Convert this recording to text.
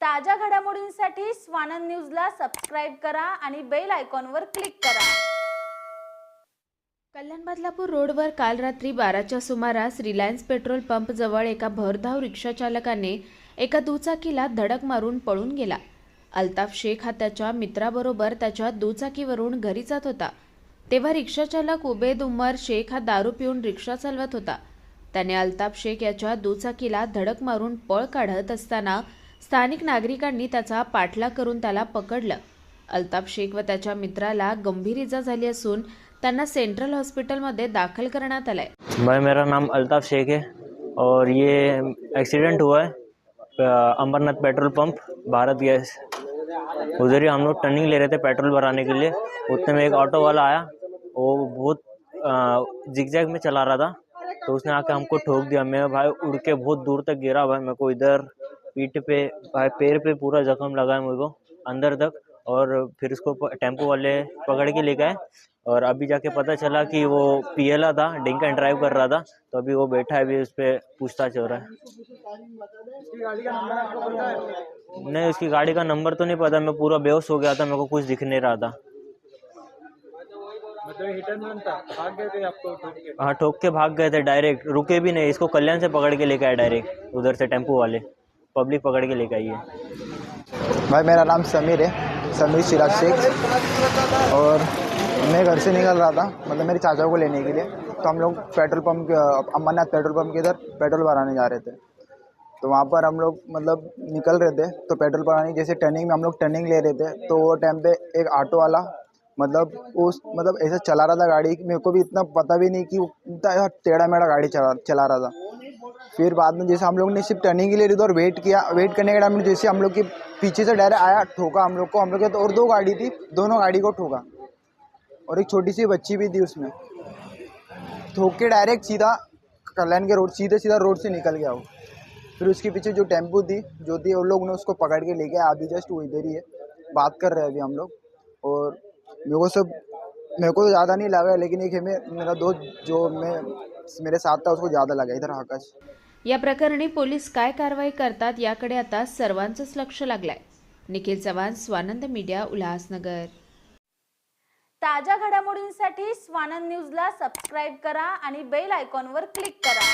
ताज्या घडामोडींसाठी स्वानंद न्यूजला सबस्क्राईब करा आणि बेल आयकॉनवर क्लिक करा. कल्याण बदलापूर रोडवर काल रात्री बाराच्या सुमारास रिलायन्स पेट्रोल पंप जवळ एका भरधाव रिक्षा चालकाने एका दुचाकीला धडक मारून पळून गेला. अल्ताफ शेख हा त्याच्या मित्राबरोबर त्याच्या दुचाकीवरून घरी जात होता. तेव्हा रिक्षाचालक उबेद उमर शेख हा दारू पिऊन रिक्षा चालवत होता. त्याने अल्ताफ शेख याच्या दुचाकीला धडक मारून पळ काढत असताना स्थानिक नागरिकांनी त्याचा पाठलाग करून त्याला पकडलं. अल्ताफ शेख व त्याच्या मित्राला गंभीर इजा झाली असून त्यांना सेंट्रल हॉस्पिटलमध्ये दाखल करण्यात आलंय. भाई मेरा नाम अल्ताफ़ शेख है और ये एक्सीडेंट हुआ है Ambernath Amarnath petrol pump Bharat gas. उधर ही हम लोग टर्निंग ले रहे थे पेट्रोल भराने के लिए। उतने में एक ऑटो वाला आया वो बहुत जिगजैग में चला रहा था। तो उसने आके हमको ठोक दिया। मैं भाई उड़ के बहुत दूर तक गिरा भाई मेरे को इधर पीठ पे पैर पे पूरा जख्म लगा है को, अंदर तक। और फिर उसको टेंपो वाले पकड़ के ले गए और अभी जाके पता चला कि वो पीएला था, डिंक एंड ड्राइव कर रहा था। तो अभी वो बैठा है, अभी उस पर पूछताछ हो रहा है। नहीं, उसकी गाड़ी का नंबर तो नहीं पता। मैं पूरा बेहोश हो गया था, मेरे को कुछ दिख नहीं रहा था। हाँ ठोक के भाग गए थे डायरेक्ट। रुके भी नहीं, इसको कल्याण से पकड़ के लेके आए डायरेक्ट, उधर से टेंपो वाले। पब्लिक पकड़ के लेके आई है भाई, मेरा नाम समीर है। समीर चिराग शेख। और मैं घर से निकल रहा था मतलब मेरे चाचा को लेने के लिए। तो हम लोग पेट्रोल के, अमरनाथ पेट्रोल पंप के इधर पेट्रोल भराने जा रहे थे। तो वहाँ पर हम लोग मतलब निकल रहे थे। तो पेट्रोल भराने, जैसे टर्निंग में हम लोग टर्निंग ले रहे थे तो वो टाइम पे एक ऑटो वाला मतलब उस मतलब ऐसे चला रहा था गाड़ी। मेरे को भी इतना पता भी नहीं कि इतना टेढ़ा मेढ़ा गाड़ी चला चला रहा था। फिर बाद में जैसे हम लोग ने सिर्फ़ टर्निंग के लिए इधर वेट किया। वेट करने के टाइम में जैसे हम लोग के पीछे से डायरेक्ट आया, ठोका हम लोग को। हम लोग के तो और दो गाड़ी थी, दोनों गाड़ी को ठोका। और एक छोटी सी बच्ची भी थी उसमें। ठोक के डायरेक्ट सीधा कल्याण के रोड सीधे सीधा रोड से निकल गया वो। फिर उसके पीछे जो टेंपो थी, जो थी उन लोग ने उसको पकड़ के ले गया अभी जस्ट वो इधर ही है। बात कर रहे हैं अभी हम लोग। और मेरे को सब, मेरे को तो ज़्यादा नहीं लगा, लेकिन एक है मे- मेरा दोस्त जो मैं मेरे साथ था उसको ज़्यादा लगा इधर आकाश या प्रकरणी पोलीस काय कारवाई करतात याकडे आता सर्वांचंच लक्ष लागलंय. निखिल चव्हाण स्वानंद मीडिया उल्हासनगर. ताज्या घडामोडींसाठी स्वानंद न्यूजला सबस्क्राईब करा आणि बेल आयकॉनवर क्लिक करा.